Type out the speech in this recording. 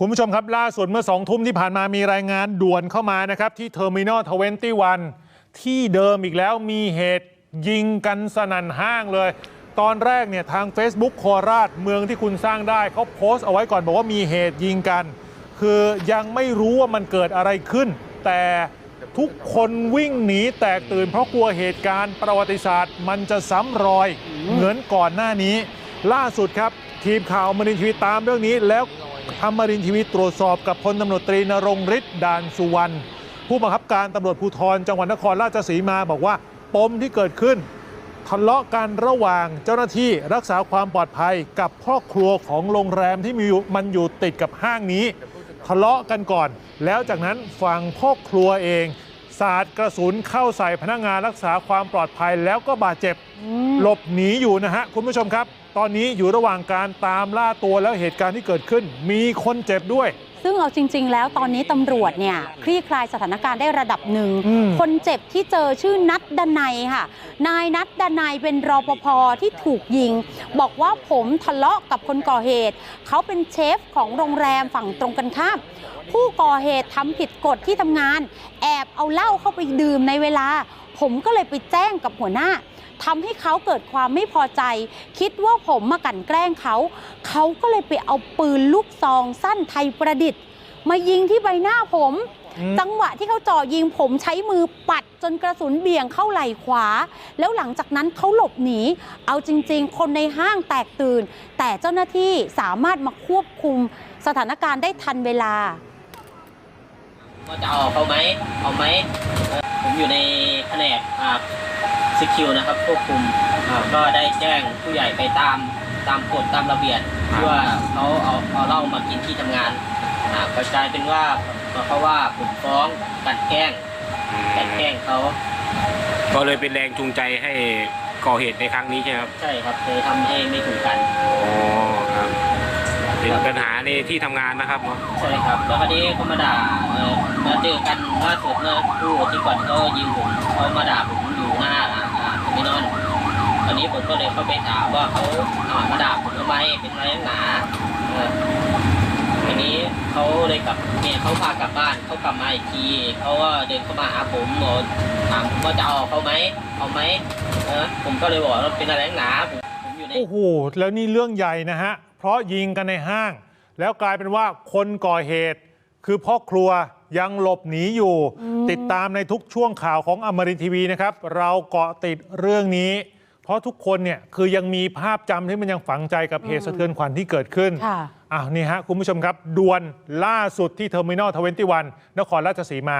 คุณผู้ชมครับ ล่าสุดเมื่อสองทุ่มที่ผ่านมามีรายงานด่วนเข้ามานะครับ ที่เทอร์มินอลทเวนตี้วันที่เดิมอีกแล้วมีเหตุยิงกันสนั่นห้างเลย ตอนแรกเนี่ยทาง Facebook โคราชเมืองที่คุณสร้างได้เขาโพสต์เอาไว้ก่อนบอกว่ามีเหตุยิงกัน คือยังไม่รู้ว่ามันเกิดอะไรขึ้น แต่ทุกคนวิ่งหนีแตกตื่นเพราะกลัวเหตุการณ์ประวัติศาสตร์ มันจะซ้ำรอยเหมือนก่อนหน้านี้ ล่าสุดครับ ทีมข่าวมรินทีวีตามเรื่องนี้แล้ว อมรินทีวีตรวจสอบกับพลตำรวจตรีนรงฤทธิ์ดานสุวรรณผู้บังคับการตำรวจภูธรจังหวัดนครราชสีมาบอกว่าปมที่เกิดขึ้น ทะเลาะกันระหว่างเจ้าหน้าที่รักษาความปลอดภัยกับพ่อครัวของโรงแรมที่มีมันอยู่ติดกับห้างนี้ ทะเลาะกันก่อน แล้วจากนั้นฝั่งพ่อครัวเอง สาดกระสุนเข้าใส่พนักงานรักษาความปลอดภัยแล้วก็บาดเจ็บหลบหนีอยู่นะฮะ คุณผู้ชมครับ ตอนนี้อยู่ระหว่างการตามล่าตัวแล้วเหตุการณ์ที่เกิดขึ้น มีคนเจ็บด้วย ซึ่งเอาจริง ๆ แล้วตอนนี้ตำรวจเนี่ยคลี่คลายสถานการณ์ได้ระดับหนึ่ง อืม คนเจ็บที่เจอชื่อนัดดนัยค่ะ นายนัดดนัยเป็นรปภที่ถูกยิง บอกว่าผมทะเลาะกับคนก่อเหตุ เขาเป็นเชฟของโรงแรมฝั่งตรงกันข้าม ผู้ก่อเหตุทำผิดกฎที่ทำงาน แอบเอาเหล้าเข้าไปดื่มในเวลา ผมก็เลยไปแจ้งกับหัวหน้า ทำให้เขาเกิดความไม่พอใจ คิดว่าผมมากลั่นแกล้งเขา เขาก็เลยไปเอาปืนลูกซองสั้นไทยประดิษฐ์ มายิงที่ใบหน้าผมอืมจังหวะที่เขาจ่อยิงผมใช้มือปัดจนกระสุนเบี่ยงเข้าไหล่ขวา แล้วหลังจากนั้นเขาหลบหนี เอาจริง ๆ คนในห้างแตกตื่น แต่เจ้าหน้าที่สามารถมาควบคุมสถานการณ์ได้ทันเวลาว่าจะเอาเขาไหมเอาไหมเอ่อผมอยู่ในแผนก อ่าสกิลนะครับควบคุมอ่าก็ได้แจ้งผู้ใหญ่ไปตามตามกฎตามระเบียบที่ว่าเขาเอาเอาเหล้ามากินที่ทำงานอ่าก็กลายเป็นว่าเขาว่าผมฟ้องกลันแกล้งกลันแกล้งเขาก็เลยเป็นแรงจูงใจให้ก่อเหตุในครั้งนี้ใช่ไหมครับใช่ครับเลยทำให้ไม่ถูกกันอ๋อครับเป็นปัญหาในที่ทำงานนะครับเนาะใช่ครับแล้วคราวนี้เขามาด่าเอ่อมาเจอกันล่าสุดเมื่อคู่อาที่ก่อนก็ยิงผมเขามาด่าผม ว่าเขาอ่ามาด่าผมทำไมเป็นอะไรนักหนาเออทีนี้เขาเลยกลับเนี่ยเขาพากลับบ้านเขากลับมาอีกทีเขาก็เดินเข้ามาหาผมบอกถามผมว่าจะเอาเขาไหมเอาไหมเออผมก็เลยบอกว่าเป็นอะไรนักหนาผมผมอยู่ใน โอ้โห แล้วนี่เรื่องใหญ่นะฮะ เพราะยิงกันในห้าง แล้วกลายเป็นว่าคนก่อเหตุ คือพ่อครัวยังหลบหนีอยู่ ติดตามในทุกช่วงข่าวของอมรินทร์ทีวีนะครับ เราเกาะติดเรื่องนี้ เพราะทุกคนเนี่ยคือยังมีภาพจำที่มันยังฝังใจกับเหตุสะเทือนขวัญที่เกิดขึ้นค่ะ อ้าวนี่ฮะคุณผู้ชมครับด่วนล่าสุดที่เทอร์มินอลทเวนตี้วันนครราชสีมา